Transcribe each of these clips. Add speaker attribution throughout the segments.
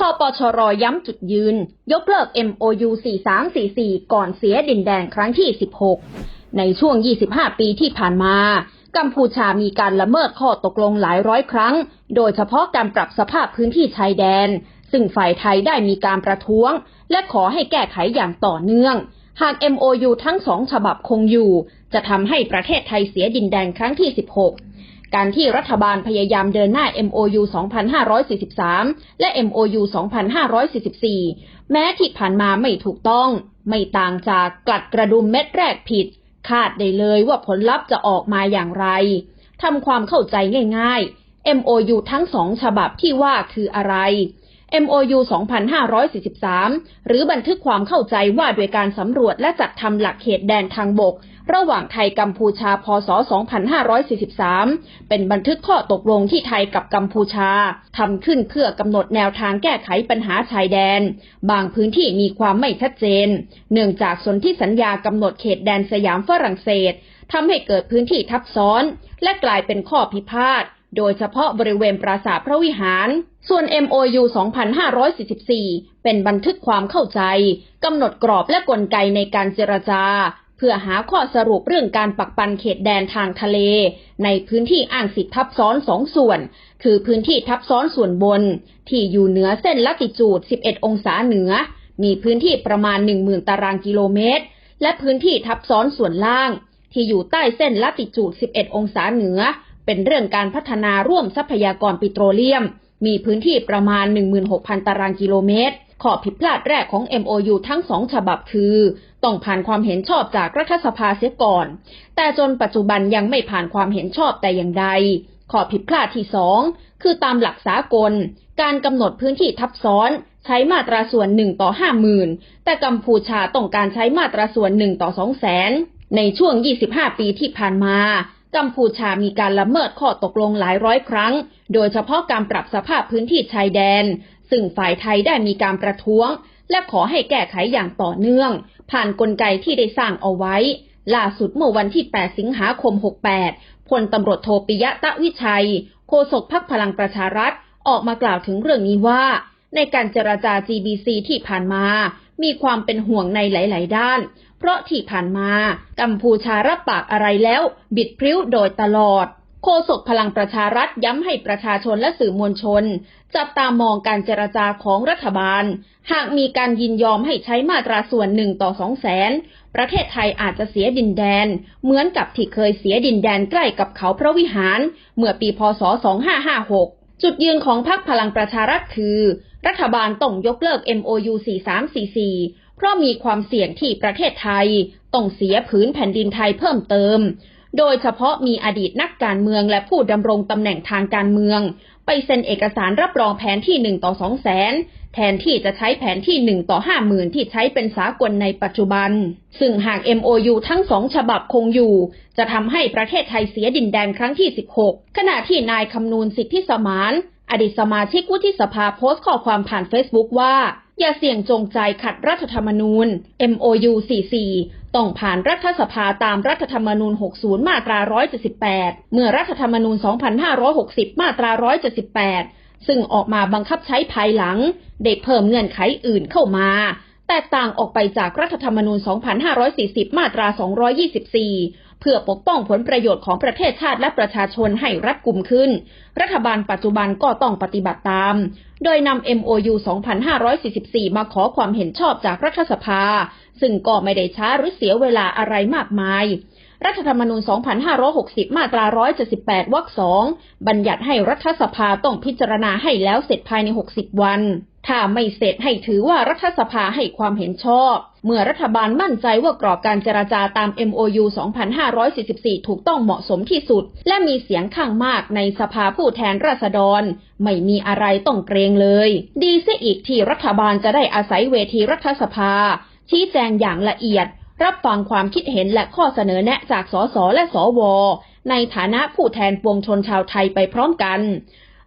Speaker 1: ทปชรย้ำจุดยืน ยกเลิก MOU 4344 ก่อนเสียดินแดนครั้งที่ 16 ในช่วง 25 ปีที่ผ่านมา กัมพูชามีการละเมิดข้อตกลงหลายร้อยครั้ง โดยเฉพาะการปรับสภาพพื้นที่ชายแดน ซึ่งฝ่ายไทยได้มีการประท้วง และขอให้แก้ไขอย่างต่อเนื่อง หาก MOU ทั้งสองฉบับคงอยู่ จะทำให้ประเทศไทยเสียดินแดนครั้งที่ 16 การที่รัฐบาลพยายามเดินหน้า MOU 2543 และ MOU 2544 แม้ที่ผ่านมาไม่ถูกต้อง ไม่ต่างจากกลัดกระดุมเม็ดแรกผิด คาดได้เลยว่าผลลัพธ์จะออกมาอย่างไร ทำความเข้าใจง่ายๆ MOU ทั้งสองฉบับที่ว่าคืออะไร MOU 2543 หรือบันทึกความเข้าใจว่าโดยการสำรวจและจัดทำหลักเขตแดนทางบก ระหว่างไทยกัมพูชาพศ 2543 เป็นบันทึกข้อตกลงที่ไทยกับกัมพูชาทำขึ้นเพื่อกำหนดแนวทางแก้ไขปัญหาชายแดน บางพื้นที่มีความไม่ชัดเจน เนื่องจากสนธิสัญญากำหนดเขตแดนสยามฝรั่งเศสทำให้เกิดพื้นที่ทับซ้อน และกลายเป็นข้อพิพาทโดยเฉพาะบริเวณปราสาทพระวิหาร ส่วน MOU 2544 เป็นบันทึกความเข้าใจ กำหนดกรอบและกลไกในการเจรจา เพื่อหาข้อสรุปเรื่องการปักปันเขตแดนทางทะเล ในพื้นที่อ้างสิทธิทับซ้อนสองส่วน คือพื้นที่ทับซ้อนส่วนบน ที่อยู่เหนือเส้นลัติจูด 11 องศาเหนือ มีพื้นที่ประมาณ 10,000 ตารางกิโลเมตร และพื้นที่ทับซ้อนส่วนล่าง ที่อยู่ใต้เส้นลัติจูด 11 องศาเหนือ เป็นเรื่องการพัฒนาร่วมทรัพยากรปิโตรเลียม มีพื้นที่ประมาณ 16,000 ตารางกิโลเมตร ข้อผิดพลาดแรกของ MOU ทั้งสองฉบับคือ ต้องผ่านความเห็นชอบจากรัฐสภาเสียก่อน แต่จนปัจจุบันยังไม่ผ่านความเห็นชอบแต่อย่างใด ข้อผิดพลาดที่สองคือตามหลักสากล การกำหนดพื้นที่ทับซ้อน ใช้มาตราส่วนหนึ่งต่อห้าหมื่นแต่กัมพูชาต้องการใช้มาตราส่วนหนึ่งต่อสองแสนในช่วง 25 ปีที่ผ่านมากัมพูชามีการละเมิดข้อตกลงหลายร้อยครั้ง โดยเฉพาะการปรับสภาพพื้นที่ชายแดน ซึ่งฝ่ายไทยได้มีการประท้วง และขอให้แก้ไขอย่างต่อเนื่อง ผ่านนกลไกที่ได้สร้างเอาไว้ ล่าสุดเมื่อวันที่ 8 สิงหาคม 68 พลตำรวจโทปิยะตะวิชัย โฆษกพักพลังประชารัฐ ออกมากล่าวถึงเรื่องนี้ว่า ในการเจรจา GBC ที่ผ่านมา มีความเป็นห่วงในหลาย ๆ ด้าน เพราะที่ผ่านมา กัมพูชารับปากอะไรแล้ว บิดพริ้วโดยตลอด โฆษกพลังประชารัฐย้ำให้ประชาชนและสื่อมวลชน จับตามองการเจรจาของรัฐบาล หากมีการยินยอมให้ใช้มาตราส่วนหนึ่งต่อสองแสนประเทศไทยอาจจะเสียดินแดน เหมือนกับที่เคยเสียดินแดนใกล้กับเขาพระวิหาร เมื่อปีพศ 2556 จุดยืนของพรรคพลังประชารัฐคือ รัฐบาลต้องยกเลิก MOU 4344 เพราะมีความเสี่ยงที่ประเทศไทยต้องเสียผืนแผ่นดินไทยเพิ่มเติม โดยเฉพาะมีอดีตนักการเมืองและผู้ดำรงตำแหน่งทางการเมือง ไปเซ็นเอกสารรับรองแผนที่ 1 ต่อ 2 แสน แทนที่จะใช้แผนที่ 1 ต่อ5หมื่นที่ใช้เป็นสากลในปัจจุบัน ซึ่งหาก MOU ทั้งสองฉบับคงอยู่ จะทำให้ประเทศไทยเสียดินแดนครั้งที่ 16 ขณะที่นายคำนูนสิทธิสมาน อดีตสมาชิกวุฒิสภาโพสต์ข้อความผ่านเฟซบุ๊กว่าอย่าเสี่ยงจงใจขัดรัฐธรรมนูญ MOU 44 ต้องผ่านรัฐสภาตามรัฐธรรมนูญ 60 มาตรา 178 เมื่อรัฐธรรมนูญ 2560 มาตรา 178 ซึ่งออกมาบังคับใช้ภายหลัง ได้เพิ่มเงื่อนไขอื่นเข้ามา แตกต่างออกไปจากรัฐธรรมนูญ 2540 มาตรา 224 เพื่อปกป้องผลประโยชน์ของประเทศชาติและประชาชนให้รัดกุมขึ้น รัฐบาลปัจจุบันก็ต้องปฏิบัติตาม โดยนำ MOU 2544 มาขอความเห็นชอบจากรัฐสภา ซึ่งก็ไม่ได้ช้าหรือเสียเวลาอะไรมากมายรัฐธรรมนูญ 2560 มาตรา 178 วรรคสองบัญญัติให้รัฐสภาต้องพิจารณาให้แล้วเสร็จภายใน 60 วัน ถ้าไม่เสร็จให้ถือว่ารัฐสภาให้ความเห็นชอบ เมื่อรัฐบาลมั่นใจว่ากรอบการเจรจาตาม MOU 2544 ถูกต้องเหมาะสมที่สุด และมีเสียงข้างมากในสภาผู้แทนราษฎร ไม่มีอะไรต้องเกรงเลย ดีเสียอีกที่รัฐบาลจะได้อาศัยเวทีรัฐสภา ชี้แจงอย่างละเอียด รับฟังความคิดเห็นและข้อเสนอแนะจากสสและสวในฐานะผู้แทนปวงชนชาวไทยไปพร้อมกัน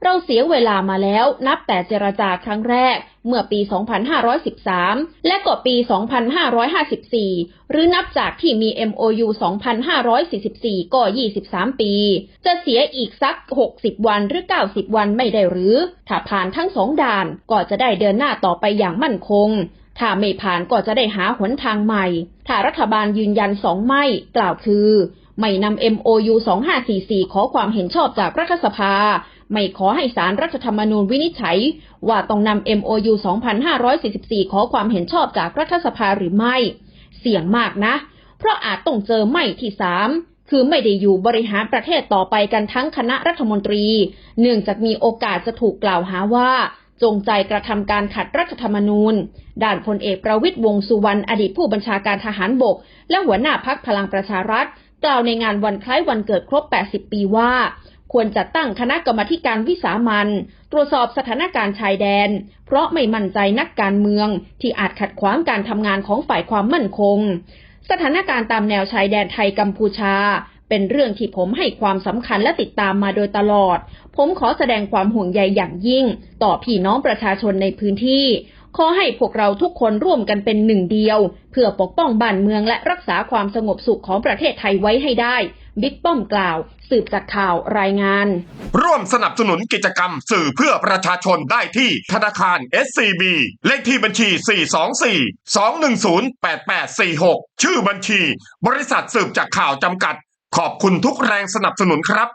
Speaker 1: เราเสียเวลามาแล้วนับแต่เจรจาครั้งแรก เมื่อปี 2513 และก็ปี 2554 หรือนับจากที่มี MOU 2544 ก็ 23 ปี จะเสียอีกสัก 60 วันหรือ 90 วันไม่ได้หรือ ถ้าผ่านทั้งสองด่านก็จะได้เดินหน้าต่อไปอย่างมั่นคงถ้าไม่ผ่านก็จะได้หาหนทางใหม่ ถ้ารัฐบาลยืนยันสองไม่ กล่าวคือ ไม่นำ MOU 2544 ขอความเห็นชอบจากรัฐสภา ไม่ขอให้สารรัฐธรรมนูญวินิจฉัย ว่าต้องนำ MOU 2544 ขอความเห็นชอบจากรัฐสภาหรือไม่ เสี่ยงมากนะ เพราะอาจต้องเจอไม่ที่สามคือไม่ได้อยู่บริหารประเทศต่อไปกันทั้งคณะรัฐมนตรี เนื่องจากมีโอกาสจะถูกกล่าวหาว่า จงใจกระทำการขัดรัฐธรรมนูญด้านพลเอกประวิตยวงสุวรรณอดีตผู้บัญชาการทหารบก และหัวหน้าพักพลังประชารัฐ กล่าวในงานวันคล้ายวันเกิดครบ 80 ปีว่า ควรจัดตั้งคณะกรรมาธิการวิสามันตรวจสอบสถานการณ์ชายแดน เพราะไม่มั่นใจนักการเมืองที่อาจขัดขวางการทำงานของฝ่ายความมั่นคง สถานการณ์ตามแนวชายแดนไทยกัมพูชา เป็นเรื่องที่ผมให้ความสำคัญและติดตามมาโดยตลอด ผมขอแสดงความห่วงใยอย่างยิ่ง ต่อพี่น้องประชาชนในพื้นที่ขอให้พวกเราทุกคนร่วมกันเป็นหนึ่งเดียว เพื่อปกป้องบ้านเมืองและรักษาความสงบสุขของประเทศไทยไว้ให้ได้ บิ๊กป้อมกล่าว สืบจากข่าวรายงาน
Speaker 2: ร่วมสนับสนุนกิจกรรมสื่อเพื่อประชาชนได้ที่ธนาคาร SCB เลขที่บัญชี 424 210 8846 ชื่อบัญชี บริษัทสืบจากข่าวจำกัด ขอบคุณทุกแรงสนับสนุนครับ